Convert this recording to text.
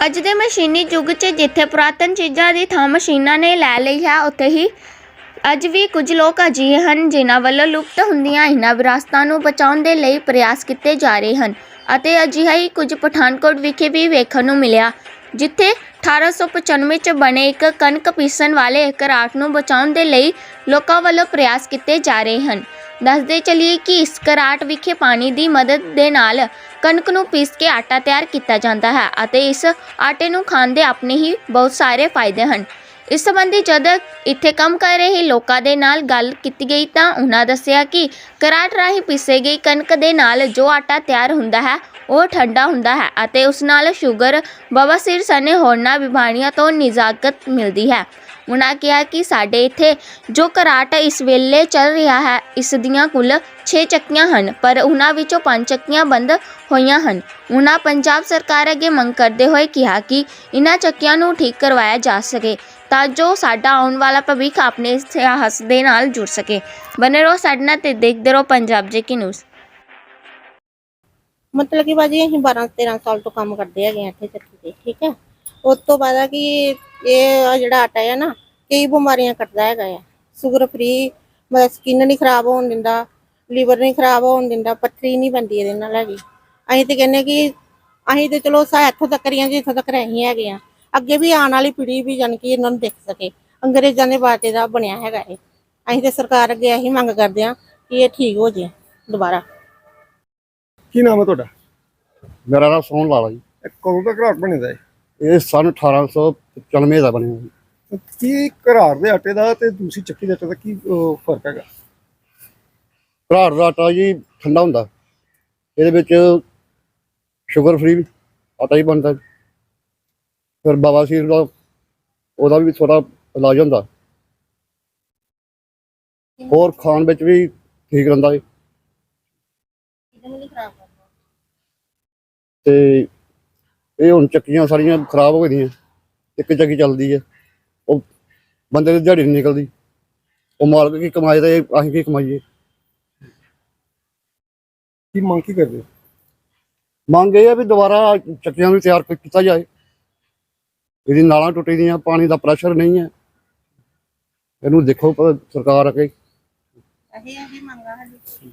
ਅੱਜ ਦੇ ਮਸ਼ੀਨੀ ਯੁੱਗ 'ਚ ਜਿੱਥੇ ਪੁਰਾਤਨ ਚੀਜ਼ਾਂ ਦੀ ਥਾਂ ਮਸ਼ੀਨਾਂ ਨੇ ਲੈ ਲਈ ਹੈ ਉੱਥੇ ਹੀ ਅੱਜ ਵੀ ਕੁਝ ਲੋਕ ਅਜਿਹੇ ਹਨ ਜਿਨ੍ਹਾਂ ਵੱਲੋਂ ਲੁਪਤ ਹੁੰਦੀਆਂ ਇਹਨਾਂ ਵਿਰਾਸਤਾਂ ਨੂੰ ਬਚਾਉਣ ਦੇ ਲਈ ਪ੍ਰਯਾਸ ਕੀਤੇ ਜਾ ਰਹੇ ਹਨ ਅਤੇ ਅਜਿਹਾ ਹੀ ਕੁਝ ਪਠਾਨਕੋਟ ਵਿਖੇ ਵੀ ਵੇਖਣ ਨੂੰ ਮਿਲਿਆ, ਜਿੱਥੇ 1895 ਚ ਬਣੇ ਇੱਕ ਕਣਕ ਪੀਸਣ ਵਾਲੇ ਘਰਾਟ ਨੂੰ ਬਚਾਉਣ ਦੇ ਲਈ ਲੋਕਾਂ ਵੱਲੋਂ ਪ੍ਰਯਾਸ ਕੀਤੇ ਜਾ ਰਹੇ ਹਨ। ਦੱਸਦੇ ਚਲੀਏ ਕਿ ਇਸ ਘਰਾਟ ਵਿਖੇ ਪਾਣੀ ਦੀ ਮਦਦ ਦੇ ਨਾਲ ਕਣਕ ਨੂੰ ਪੀਸ ਕੇ ਆਟਾ ਤਿਆਰ ਕੀਤਾ ਜਾਂਦਾ ਹੈ ਅਤੇ ਇਸ ਆਟੇ ਨੂੰ ਖਾਣ ਦੇ ਆਪਣੇ ਹੀ ਬਹੁਤ ਸਾਰੇ ਫਾਇਦੇ ਹਨ। ਇਸ ਸੰਬੰਧੀ ਜਦ ਇੱਥੇ ਕੰਮ ਕਰ ਰਹੇ ਲੋਕਾਂ ਦੇ ਨਾਲ ਗੱਲ ਕੀਤੀ ਗਈ ਤਾਂ ਉਹਨਾਂ ਦੱਸਿਆ ਕਿ ਘਰਾਟ ਰਾਹੀਂ ਪੀਸੇ ਗਈ ਕਣਕ ਦੇ ਨਾਲ ਜੋ ਆਟਾ ਤਿਆਰ ਹੁੰਦਾ ਹੈ ਉਹ ਠੰਡਾ ਹੁੰਦਾ ਹੈ ਅਤੇ ਉਸ ਨਾਲ ਸ਼ੂਗਰ, ਬਵਾਸੀਰ ਸਣੇ ਹੋਰਨਾਂ ਬਿਮਾਰੀਆਂ ਤੋਂ ਨਿਜਾਤ ਮਿਲਦੀ ਹੈ। ਉਹਨਾਂ ਕਿਹਾ ਕਿ ਸਾਡੇ ਇੱਥੇ ਜੋ ਘਰਾਟ ਇਸ ਵੇਲੇ ਚੱਲ ਰਿਹਾ ਹੈ ਇਸ ਦੀਆਂ ਕੁੱਲ 6 ਚੱਕੀਆਂ ਹਨ, ਪਰ ਉਹਨਾਂ ਵਿੱਚੋਂ 5 ਚੱਕੀਆਂ ਬੰਦ ਹੋਈਆਂ ਹਨ। ਉਹਨਾਂ ਪੰਜਾਬ ਸਰਕਾਰ ਅੱਗੇ ਮੰਗ ਕਰਦੇ ਹੋਏ ਕਿਹਾ ਕਿ ਇਹਨਾਂ ਚੱਕੀਆਂ ਨੂੰ ਠੀਕ ਕਰਵਾਇਆ ਜਾ ਸਕੇ ਤਾਂ ਜੋ ਸਾਡਾ ਆਉਣ ਵਾਲਾ ਭਵਿੱਖ ਆਪਣੇ ਇਤਿਹਾਸ ਦੇ ਨਾਲ ਜੁੜ ਸਕੇ। ਬਨੇ ਰਹੋ ਸਾਡੇ ਨਾਲ ਤੇ ਦੇਖਦੇ ਰਹੋ ਪੰਜਾਬ ਜੇ ਕੀ ਨਿਊਜ਼ ਮਤਲਬ ਕਿ ਬਾਜੀ ਅਸੀਂ 12 13 ਸਾਲ ਤੋਂ ਕੰਮ ਕਰਦੇ ਹੈਗੇ ਆ ਇੱਥੇ ਚੱਕੀ ਤੇ ਠੀਕ ਹੈ? ਉਸ ਤੋਂ ਬਾਅਦ ਆ ਕਿ ਇਹ ਆਹ ਜਿਹੜਾ ਆਟਾ ਹੈ ਨਾ, ਕਈ ਬਿਮਾਰੀਆਂ ਕੱਟਦਾ ਹੈਗਾ ਆ। ਸ਼ੂਗਰ ਫ੍ਰੀ ਮਤਲਬ ਸਕਿਨ ਨਹੀਂ ਖਰਾਬ ਹੋਣ ਦਿੰਦਾ ਲੀਵਰ ਨਹੀਂ ਖਰਾਬ ਹੋਣ ਦਿੰਦਾ, ਪੱਥਰੀ ਨਹੀਂ ਬੰਦੀ ਇਹਦੇ ਨਾਲ ਹੈਗੀ। ਅਸੀਂ ਤੇ ਕਹਿੰਦੇ ਕਿ ਅਸੀਂ ਤੇ ਚਲੋ ਸਾ ਇੱਥੋਂ ਤੱਕ ਰਹੀਆਂ ਜਿੱਥੋਂ ਤੱਕ ਰਹੀ ਹੈਗੇ ਆ ਅੱਗੇ ਵੀ ਆਉਣ ਵਾਲੀ ਪੀੜ੍ਹੀ ਵੀ ਜਾਨ ਕਿ ਇਹਨਾਂ ਨੂੰ ਦੇਖ ਸਕੇ। ਅੰਗਰੇਜ਼ਾਂ ਦੇ ਬਾਟੇ ਦਾ ਬਣਿਆ ਹੈਗਾ ਇਹ। ਅਸੀਂ ਤੇ ਸਰਕਾਰ ਅੱਗੇ ਇਹੀ ਮੰਗ ਕਰਦੇ ਆ ਕਿ ਇਹ ਠੀਕ ਹੋ ਜੇ ਦੁਬਾਰਾ। ਕੀ ਨਾਮ ਹੈ ਤੁਹਾਡਾ? ਮੇਰਾ ਨਾਮ ਸੋਹਣ ਲਾਲਾ ਜੀ। ਇਹ ਕਦੋਂ ਦਾ ਘਰਾਟ ਬਣਦਾ ਹੈ ਇਹ? ਸਨ 1895 ਦਾ ਬਣਿਆ ਜੀ। ਕੀ ਘਰਾਟ ਦੇ ਆਟੇ ਦਾ ਤੇ ਦੂਸਰੀ ਚੱਕੀ ਦੇ ਆਟੇ ਦਾ ਕੀ ਅਹ, ਫ਼ਰਕ ਹੈਗਾ? ਘਰਾਟ ਦਾ ਆਟਾ ਜੀ ਠੰਡਾ ਹੁੰਦਾ। ਇਹਦੇ ਵਿੱਚ ਸ਼ੂਗਰ ਫ੍ਰੀ ਆਟਾ ਹੀ ਬਣਦਾ ਫਿਰ ਬਵਾਸੀਰ ਦਾ ਉਹਦਾ ਵੀ ਥੋੜਾ ਇਲਾਜ ਹੁੰਦਾ। ਹੋਰ ਖਾਣ ਵਿੱਚ ਵੀ ਠੀਕ ਰਹਿੰਦਾ ਹੈ ਤੇ ਇਹ ਹੁਣ ਚੱਕੀਆਂ ਸਾਰੀਆਂ ਖਰਾਬ ਹੋ ਗਈਆਂ। ਇੱਕ ਚੱਕੀ ਚੱਲਦੀ ਹੈ ਉਹ ਬੰਦੇ ਦੀ ਦਿਹਾੜੀ ਨਹੀਂ ਨਿਕਲਦੀ। ਉਹ ਮਾਲਕ ਕੀ ਕਮਾਏ ਤੇ ਅਸੀਂ ਕੀ ਕਮਾਈਏ। ਕੀ ਮੰਗ ਕੀ ਕਰਦੇ ਹੋ? ਮੰਗ ਇਹ ਹੈ ਵੀ ਦੁਬਾਰਾ ਚੱਕੀਆਂ ਨੂੰ ਤਿਆਰ ਕ- ਕੀਤਾ ਜਾਏ। ਇਹਦੀ ਨਾਲਾਂ ਟੁੱਟੀ ਦੀਆਂ ਪਾਣੀ ਦਾ ਪ੍ਰੈਸ਼ਰ ਨਹੀਂ ਹੈ ਇਹਨੂੰ ਦੇਖੋ ਸਰਕਾਰ ਅੱਗੇ। ਅਸੀਂ ਇਹੀ ਮੰਗਾ ਸਾਡੀ।